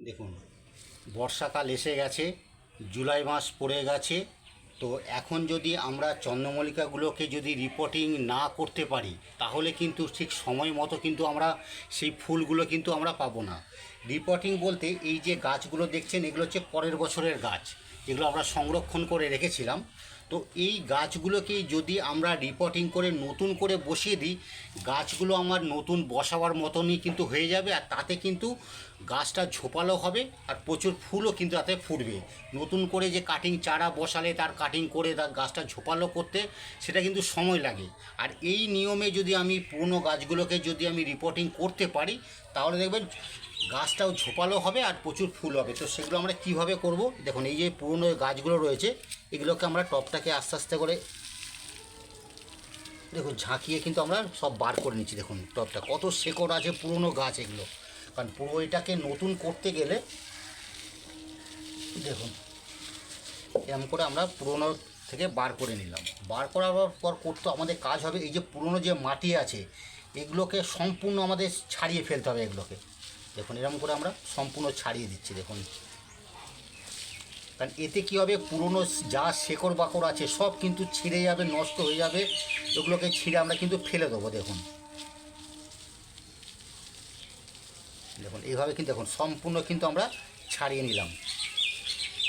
দেখুন, বর্ষাকাল এসে গেছে, জুলাই মাস পড়ে গেছে, তো এখন যদি আমরা চন্দ্রমল্লিকাগুলোকে যদি রিপোর্টিং না করতে পারি, তাহলে কিন্তু ঠিক সময় মতো কিন্তু আমরা সেই ফুলগুলো কিন্তু আমরা পাবো না। রিপোর্টিং বলতে এই যে গাছগুলো দেখছেন, এগুলো হচ্ছে পরের বছরের গাছ। যেগুলো আমরা সংরক্ষণ করে রেখেছিলাম। তো এই গাছগুলোকে যদি আমরা রিপোর্টিং করে নতুন করে বসিয়ে দিই, গাছগুলো আমার নতুন বসাবার মতনই কিন্তু হয়ে যাবে আর তাতে কিন্তু গাছটা ঝোপালো হবে আর প্রচুর ফুলও কিন্তু তাতে ফুটবে। নতুন করে যে কাটিং চারা বসালে তার কাটিং করে তার গাছটা ঝোপালো করতে সেটা কিন্তু সময় লাগে। আর এই নিয়মে যদি আমি পুরনো গাছগুলোকে যদি আমি রিপোর্টিং করতে পারি, তাহলে দেখবেন গাছটাও ঝোপালো হবে আর প্রচুর ফুল হবে। তো সেগুলো আমরা কীভাবে করব? দেখুন, এই যে পুরনো গাছগুলো রয়েছে, এগুলোকে আমরা টপটাকে আস্তে আস্তে করে দেখুন, ঝাঁকিয়ে কিন্তু আমরা সব বার করে নিচ্ছি। দেখুন, টপটা কত শেকড় আছে পুরনো গাছ এগুলো। কারণ পুরো এটাকে নতুন করতে গেলে দেখুন এরকম করে আমরা পুরনো থেকে বার করে নিলাম। বার করার পর করতে আমাদের কাজ হবে, এই যে পুরনো যে মাটি আছে, এগুলোকে সম্পূর্ণ আমাদের ছাড়িয়ে ফেলতে হবে এগুলোকে। দেখুন, এরকম করে আমরা সম্পূর্ণ ছাড়িয়ে দিচ্ছি, দেখুন। কারণ এতে কী হবে, পুরনো যা শেকড় বাকড় আছে, সব কিন্তু ছিঁড়ে যাবে, নষ্ট হয়ে যাবে। এগুলোকে ছিঁড়ে আমরা কিন্তু ফেলে দেবো, দেখুন। দেখুন, এইভাবে কিন্তু, দেখুন, সম্পূর্ণ কিন্তু আমরা ছাড়িয়ে নিলাম।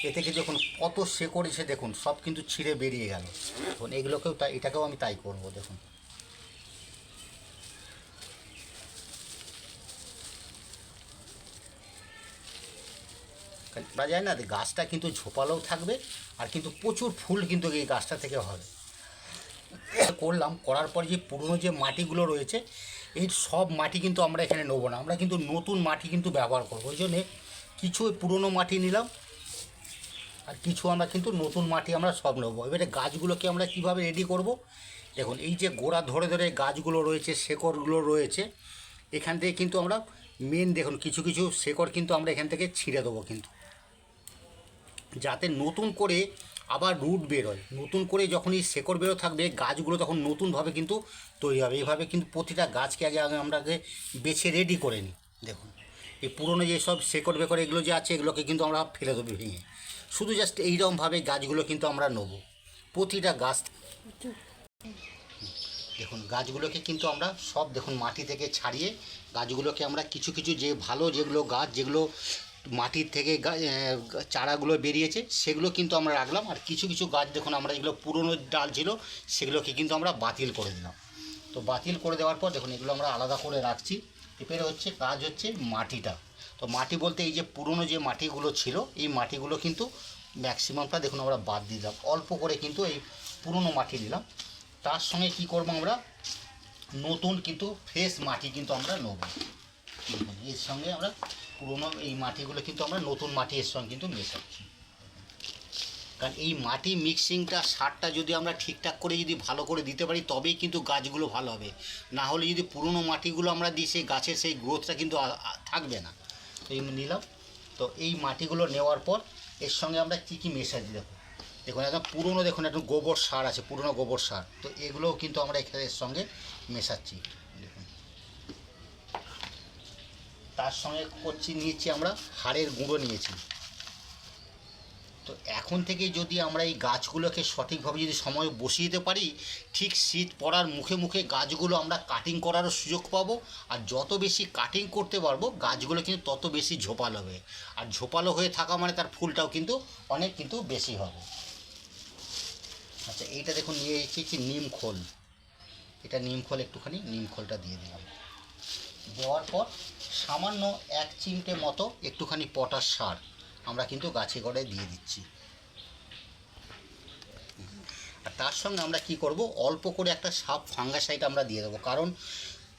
এ থেকে দেখুন, কত শেকড় এসে, দেখুন, সব কিন্তু ছিঁড়ে বেরিয়ে গেল। দেখুন, এগুলোকেও তাই, এটাকেও আমি তাই করব, দেখুন। বলা যায় না, গাছটা কিন্তু ঝোপালোও থাকবে আর কিন্তু প্রচুর ফুল কিন্তু এই গাছটা থেকে হবে। করলাম, করার পর যে পুরনো যে মাটিগুলো রয়েছে, এই সব মাটি কিন্তু আমরা এখানে নেব না। আমরা কিন্তু নতুন মাটি কিন্তু ব্যবহার করব। ওই জন্যে কিছু পুরনো মাটি নিলাম আর কিছু আমরা কিন্তু নতুন মাটি আমরা সব নেব। এবারে গাছগুলোকে আমরা কীভাবে রেডি করব? দেখুন, এই যে গোড়া ধরে ধরে গাছগুলো রয়েছে, শেকড়গুলো রয়েছে, এখান থেকে কিন্তু আমরা মেন দেখুন, কিছু কিছু শেকড় কিন্তু আমরা এখান থেকে ছিঁড়ে দেবো কিন্তু। যাতে নতুন করে আবার রুট বেরোয়। নতুন করে যখন এই শেকড় বেরো থাকবে, গাছগুলো তখন নতুনভাবে কিন্তু তৈরি হবে। এইভাবে কিন্তু প্রতিটা গাছকে আগে আগে আমরা আগে বেছে রেডি করে নিই। দেখুন, এই পুরনো যেসব শেকড় বেকড় এগুলো যে আছে, এগুলোকে কিন্তু আমরা ফেলে দেবো ভেঙে। শুধু জাস্ট এইরকমভাবে গাছগুলো কিন্তু আমরা নেব। প্রতিটা গাছ দেখুন, গাছগুলোকে কিন্তু আমরা সব দেখুন, মাটি থেকে ছাড়িয়ে গাছগুলোকে আমরা কিছু কিছু যে ভালো যেগুলো গাছ, যেগুলো মাটির থেকে চারাগুলো বেরিয়েছে, সেগুলো কিন্তু আমরা রাখলাম। আর কিছু কিছু গাছ দেখুন, আমরা যেগুলো পুরনো ডাল ছিল, সেগুলোকে কিন্তু আমরা বাতিল করে দিলাম। তো বাতিল করে দেওয়ার পর দেখুন, এগুলো আমরা আলাদা করে রাখছি। এবারে হচ্ছে কাজ হচ্ছে মাটিটা। তো মাটি বলতে এই যে পুরনো যে মাটিগুলো ছিল, এই মাটিগুলো কিন্তু ম্যাক্সিমামটা দেখুন আমরা বাদ দিলাম। অল্প করে কিন্তু এই পুরনো মাটি দিলাম। তার সঙ্গে কি করব আমরা? নতুন কিন্তু ফ্রেশ মাটি কিন্তু আমরা নেব। এর সঙ্গে আমরা পুরোনো এই মাটিগুলো কিন্তু আমরা নতুন মাটি এর সঙ্গে কিন্তু মেশাচ্ছি। কারণ এই মাটি মিক্সিংটা সারটা যদি আমরা ঠিকঠাক করে যদি ভালো করে দিতে পারি, তবেই কিন্তু গাছগুলো ভালো হবে। না হলে যদি পুরনো মাটিগুলো আমরা দিই, সেই গাছের সেই গ্রোথটা কিন্তু থাকবে না। তো এই নিলাম। তো এই মাটিগুলো নেওয়ার পর এর সঙ্গে আমরা কী কী মেশাচ্ছি দেখো। দেখুন, একদম পুরনো দেখুন, একদম গোবর সার আছে, পুরনো গোবর সার। তো এগুলোও কিন্তু আমরা এখানে এর সঙ্গে মেশাচ্ছি দেখুন তার সঙ্গে করছি নিয়েছি আমরা, হাড়ের গুঁড়ো নিয়েছি। তো এখন থেকে যদি আমরা এই গাছগুলোকে সঠিকভাবে যদি সময় বসিয়ে দিতে পারি, ঠিক শীত পড়ার মুখে মুখে গাছগুলো আমরা কাটিং করারও সুযোগ পাবো আর যত বেশি কাটিং করতে পারব, গাছগুলো কিন্তু তত বেশি ঝোপালো হবে। আর ঝোপালো হয়ে থাকা মানে তার ফুলটাও কিন্তু অনেক কিন্তু বেশি হবে। আচ্ছা এইটা দেখুন, নিয়ে এসেছি নিম খোল। এটা নিম খোল একটুখানি, নিম খোলটা দিয়ে দিলাম। দেওয়ার পর সামান্য এক চিমটে মতো একটুখানি পটাশ সার আমরা কিন্তু গাছে গড়ায় দিয়ে দিচ্ছি। আর তার সঙ্গে আমরা কি করব? অল্প করে একটা সাপ ফাঙ্গাসাইড আমরা দিয়ে দেবো। কারণ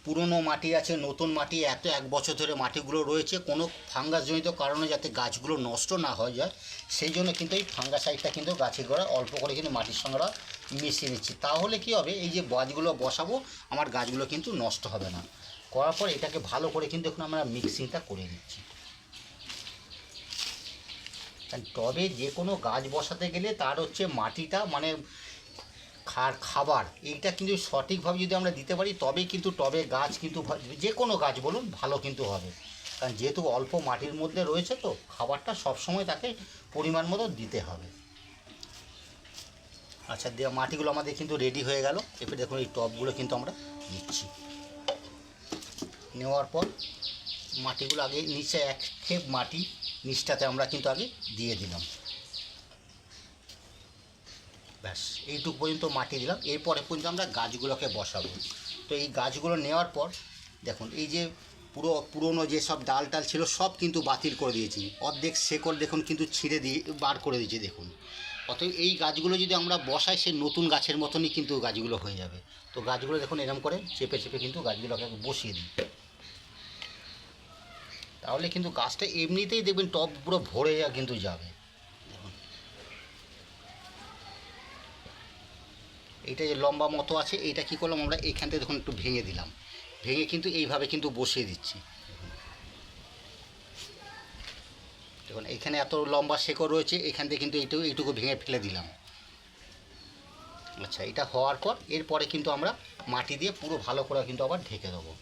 পুরনো মাটি আছে, নতুন মাটি, এত এক বছর ধরে মাটিগুলো রয়েছে, কোনো ফাঙ্গাসজনিত কারণে যাতে গাছগুলো নষ্ট না হয়ে যায়, সেই জন্য কিন্তু এই ফাঙ্গাসাইডটা কিন্তু গাছের গোড়া অল্প করে কিন্তু মাটির সঙ্গে মিশিয়ে নিচ্ছি তাহলে কি হবে? এই যে গাছগুলো বসাবো, আমার গাছগুলো কিন্তু নষ্ট হবে না। করার পর এটাকে ভালো করে কিন্তু এখন আমরা মিক্সিংটা করে নিচ্ছি। কারণ টবে যে কোনো গাছ বসাতে গেলে তার হচ্ছে মাটিটা মানে খার খাবার এইটা কিন্তু সঠিকভাবে যদি আমরা দিতে পারি, তবেই কিন্তু টবে গাছ কিন্তু যে কোনো গাছ বলুন ভালো কিন্তু হবে। কারণ যেহেতু অল্প মাটির মধ্যে রয়েছে তো খাবারটা সবসময় তাকে পরিমাণ মতো দিতে হবে। আচ্ছা দিয়ে মাটিগুলো আমাদের কিন্তু রেডি হয়ে গেল। এবার দেখুন এই টবগুলো কিন্তু আমরা নিচ্ছি। নেওয়ার পর মাটিগুলো আগে নিচে এক খেপ মাটি নিচটাতে আমরা কিন্তু আগে দিয়ে দিলাম। ব্যাস, এইটুকু পর্যন্ত মাটি দিলাম। এরপরে পর্যন্ত আমরা গাছগুলোকে বসাবো। তো এই গাছগুলো নেওয়ার পর দেখুন, এই যে পুরো পুরনো যে সব ডাল টাল ছিল, সব কিন্তু বাতিল করে দিয়েছি। অর্ধেক শেকড় দেখুন কিন্তু ছিঁড়ে দিয়ে বার করে দিয়েছি, দেখুন। অতএব এই গাছগুলো যদি আমরা বসাই, সে নতুন গাছের মতনই কিন্তু গাছগুলো হয়ে যাবে। তো গাছগুলো দেখুন এরকম করে চেপে চেপে কিন্তু গাছগুলোকে বসিয়ে দিই। তাহলে কিন্তু গাছটা এমনিতেই দেখবেন টব পুরো ভরে যা কিন্তু যাবে। এইটা যে লম্বা মতো আছে, এইটা কি করলাম আমরা? এইখান থেকে দেখুন একটু ভেঙে দিলাম। ভেঙে কিন্তু এইভাবে কিন্তু বসিয়ে দিচ্ছি। দেখুন, এখানে এত লম্বা শেকড় রয়েছে, এখান থেকে কিন্তু এইটুকু এইটুকু ভেঙে ফেলে দিলাম। আচ্ছা এটা হওয়ার পর এরপরে কিন্তু আমরা মাটি দিয়ে পুরো ভালো করে কিন্তু আবার ঢেকে দেবো।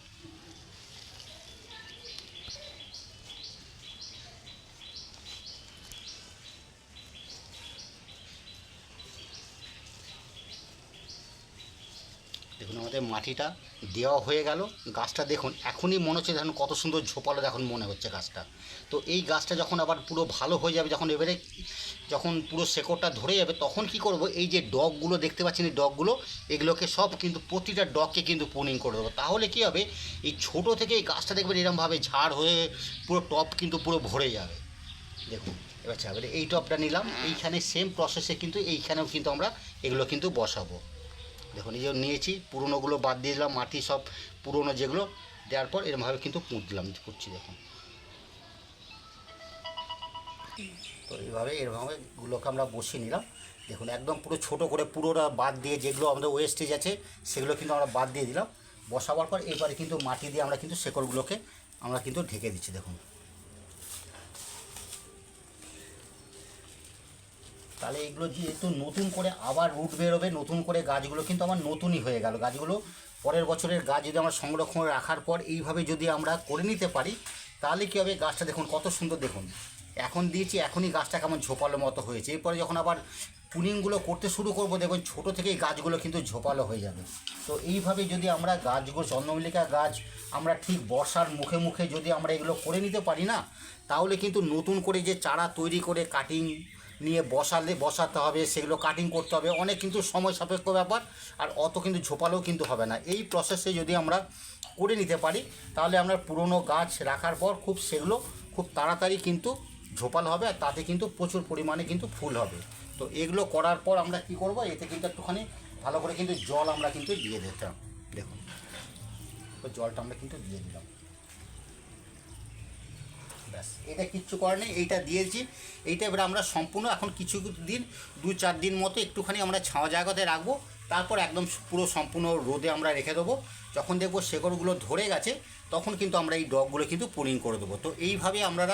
আমাদের মাটিটা দেওয়া হয়ে গেল। গাছটা দেখুন, এখনই মনে হচ্ছে দেখুন কত সুন্দর ঝোপালো এখন মনে হচ্ছে গাছটা। তো এই গাছটা যখন আবার পুরো ভালো হয়ে যাবে, যখন এবারে যখন পুরো শেকড়টা ধরে যাবে, তখন কি করব? এই যে ডগগুলো দেখতে পাচ্ছেন, এই ডগগুলো, এগুলোকে সব কিন্তু প্রতিটা ডগকে কিন্তু পুনিং করে দেবো। তাহলে কি হবে? এই ছোট থেকে এই গাছটা দেখবেন এরমভাবে ঝাড় হয়ে পুরো টপ কিন্তু পুরো ভরে যাবে। দেখুন, এবার চাবে এই টপটা নিলাম। এইখানে সেম প্রসেসে কিন্তু এইখানেও কিন্তু আমরা এগুলো কিন্তু বসাবো। দেখুন, এই যে নিয়েছি, পুরোনোগুলো বাদ দিয়ে দিলাম, মাটি সব পুরোনো যেগুলো, দেওয়ার পর এরমভাবে কিন্তু পুঁত দিলাম, করছি দেখুন। তো এইভাবে এরভাবে গুলোকে আমরা বসিয়ে নিলাম। দেখুন, একদম পুরো ছোট করে পুরোটা বাদ দিয়ে যেগুলো আমাদের ওয়েস্টেজ আছে, সেগুলো কিন্তু আমরা বাদ দিয়ে দিলাম। বসাবার পর এবারে কিন্তু মাটি দিয়ে আমরা কিন্তু শেকড়গুলোকে আমরা কিন্তু ঢেকে দিচ্ছি, দেখুন। তাহলে এগুলো যেহেতু নতুন করে আবার রুট বেরোবে, নতুন করে গাছগুলো কিন্তু আমার নতুনই হয়ে গেল। গাছগুলো পরের বছরের গাছ যদি আমরা সংরক্ষণ রাখার পর এইভাবে যদি আমরা করে নিতে পারি, তাহলে কী হবে? গাছটা দেখুন, কত সুন্দর দেখুন। এখন দিয়েছি, এখনই গাছটা কেমন ঝোপালো মতো হয়েছে। এরপরে যখন আবার পুনিংগুলো করতে শুরু করব দেখবেন ছোটো থেকেই গাছগুলো কিন্তু ঝোপালো হয়ে যাবে। তো এইভাবে যদি আমরা গাছগুলো, চন্দ্রমল্লিকা গাছ, আমরা ঠিক বর্ষার মুখে মুখে যদি আমরা এগুলো করে নিতে পারি না, তাহলে কিন্তু নতুন করে যে চারা তৈরি করে কাটিং নিয়ে বসালে, বসাতে হবে, সেগুলো কাটিং করতে হবে। অনেক কিন্তু সময় সাপেক্ষ ব্যাপার, আর অত কিন্তু ঝোপালেও কিন্তু হবে না। এই প্রসেসে যদি আমরা করে নিতে পারি, তাহলে আমরা পুরনো গাছ রাখার পর খুব সেগুলো খুব তাড়াতাড়ি কিন্তু ঝোপালো হবে, আর তাতে কিন্তু প্রচুর পরিমাণে কিন্তু ফুল হবে। তো এগুলো করার পর আমরা কি করব, এতে কিন্তু একটুখানি ভালো করে কিন্তু জল আমরা কিন্তু দিয়ে দিতাম। দেখুন, তো জলটা আমরা কিন্তু দিয়ে দিলাম। ব্যাস, এটা কিচ্ছু করার নেই, এইটা দিয়েছি। এইটা এবার আমরা সম্পূর্ণ এখন কিছু দিন, দু চার দিন মতো একটুখানি আমরা ছাওয়া জায়গাতে রাখব, তারপর একদম পুরো সম্পূর্ণ রোদে আমরা রেখে দেবো। যখন দেখব শেকড়গুলো ধরে গেছে, তখন কিন্তু আমরা এই ডগগুলো কিন্তু পুলিং করে দেবো। তো এইভাবে আমরা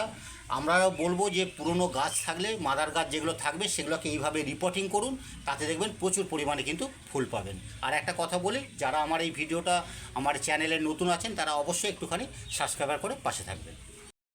আমরা বলব যে পুরনো গাছ থাকলে, মাদার গাছ যেগুলো থাকবে, সেগুলোকে এইভাবে রিপোর্টিং করুন, তাতে দেখবেন প্রচুর পরিমাণে কিন্তু ফুল পাবেন। আর একটা কথা বলি, যারা আমার এই ভিডিওটা আমার চ্যানেলে নতুন আছেন, তারা অবশ্যই একটুখানি সাবস্ক্রাইবার করে পাশে থাকবেন।